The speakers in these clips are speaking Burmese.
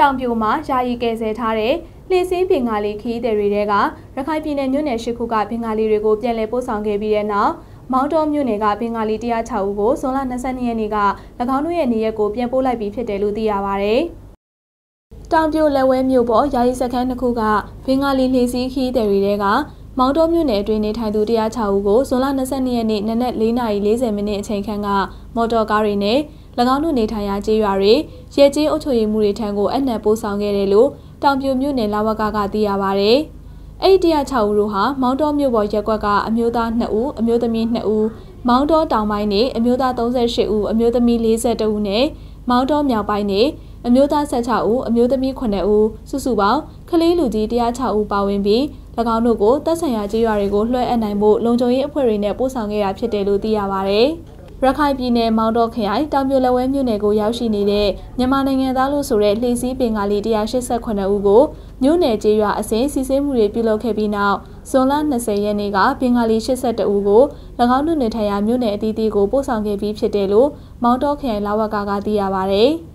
တောင်ပြိုမှာယာယီကယ်ဆယ်ထားတဲ့လှေစင်းဘင်္ဂါလီခီးသည်တွေကရခိုင်ပြည်နယ်မြို့နယ်ရှိခုကဘင်္ဂါလီတွေကိုပြန်လည်ပို့ဆောင်ခဲ့ပြီးတဲ့နောက်မောင်တော်မြို့နယ်ကဘင်္ဂါလီ106ဦးကိုဇွန်လ22ရက်နေ့က၎င်းတို့ရဲ့နေရက်ကိုပြန်ပို့လိုက်ပြီးဖြစ်တယ်လို့သိရပါဗျ။တောင်ပြိုလက်ဝဲမြို့ပေါ်ယာယီစခန်းတစ်ခုကဘင်္ဂါလီလှေစည်းခီးသည်တွေက မောင်တော်မြို့နယ်အတွင်းနေထိုင်သူ106ဦးကိုဇွန်လ22ရက်နေ့နနက်4:40မိနစ်အချိန်ခန့်ကမော်တော်ကားတွေနဲ့၎င်းတို့နေထိုင်ရာကျေးရွာတွေရဲကျေးအုပ်ချုပ်ရေးမှုတွေထံကိုအနှံပို့ဆောင်ခဲ့တယ်လို့တောင်ပြိုမြို့နယ်လာဝကကသိရပါဗျ။အဲ့ဒီ106ဦးတို့ဟာမောင်တော်မြို့ပေါ်ရက်ကွက်ကအမျိုးသား2ဦးအမျိုးသမီး2ဦးမောင်တော်တောင်ပိုင်းနေအမျိုးသား38ဦးအမျိုးသမီး42ဦးနဲ့မောင်တော်မြောက်ပိုင်းနေ အမျိုးသား16ဦးအမျိုးသမီး9ဦးစုစုပေါင်းကလေးလူကြီး106ဦးပါဝင်ပြီး၎င်းတို့ကိုတပ်ဆိုင်ရာကြေးရွာတွေကိုလွှဲအပ်နိုင်ဖို့လုံခြုံရေးအဖွဲ့တွေနဲ့ပို့ဆောင်ခဲ့တာဖြစ်တယ်လို့သိရပါဗျ။ရခိုင်ပြည်နယ်မောင်တော်ခရိုင်တောင်ပြိုလက်ဝဲမြို့နယ်ကိုရောက်ရှိနေတဲ့မြန်မာနိုင်ငံသားလို့ဆိုတဲ့လှေစည်းပင်ကားလေး189ဦးကိုမြို့နယ်ကျေးရွာအစဉ်စီစစ်မှုတွေပြုလုပ်ခဲ့ပြီးနောက်ဇွန်လ20ရက်နေ့ကဘင်္ဂါလီ82ဦးကို၎င်းတို့နေထိုင်ရာမြို့နယ်အသီးသီးကိုပို့ဆောင်ခဲ့ပြီးဖြစ်တယ်လို့မောင်တော်ခရိုင်လာဝကကသိရပါဗျ။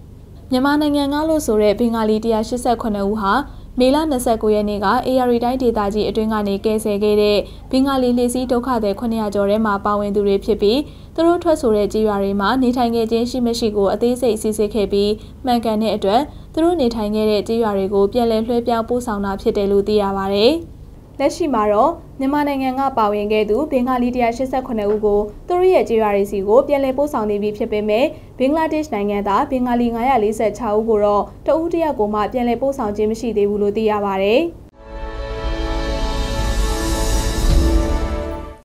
မြန်မာနိုင်ငံကလို့ဆိုတဲ့ဘင်္ဂါလီ189ဦးဟာမေလ29ရက်နေ့က AR တိုင်းဒေသကြီးအတွင်းကနေကယ်ဆယ်ခဲ့တဲ့ဘင်္ဂါလီလှေစီးဒုက္ခသည်900ကျော်ထဲမှာပါဝင်သူတွေဖြစ်ပြီးသူတို့ထွက်ဆိုတဲ့ကြေးရွာတွေမှာနေထိုင်ခဲ့ခြင်းရှိမရှိကိုအသေးစိတ်စစ်ဆေးခဲ့ပြီးမှန်ကန်တဲ့အတွက်သူတို့နေထိုင်ခဲ့တဲ့ကြေးရွာတွေကိုပြန်လည်လွှဲပြောင်းပို့ဆောင်တာဖြစ်တယ်လို့သိရပါဗျ။ လက်ရှိမှာတော့မြန်မာနိုင်ငံကပါဝင်ခဲ့သူဘင်္ဂါလီ189ဦးကိုသူတို့ရဲ့ကြေးရွာတွေစီကိုပြန်လည်ပို့ဆောင်နေပြီဖြစ်ပေမဲ့ဘင်္ဂလားဒေ့ရှ်နိုင်ငံသားဘင်္ဂါလီ946ဦးကိုတော့တဦးတယောက်ကိုမှပြန်လည်ပို့ဆောင်ခြင်းမရှိသေးဘူးလို့သိရပါဗျ။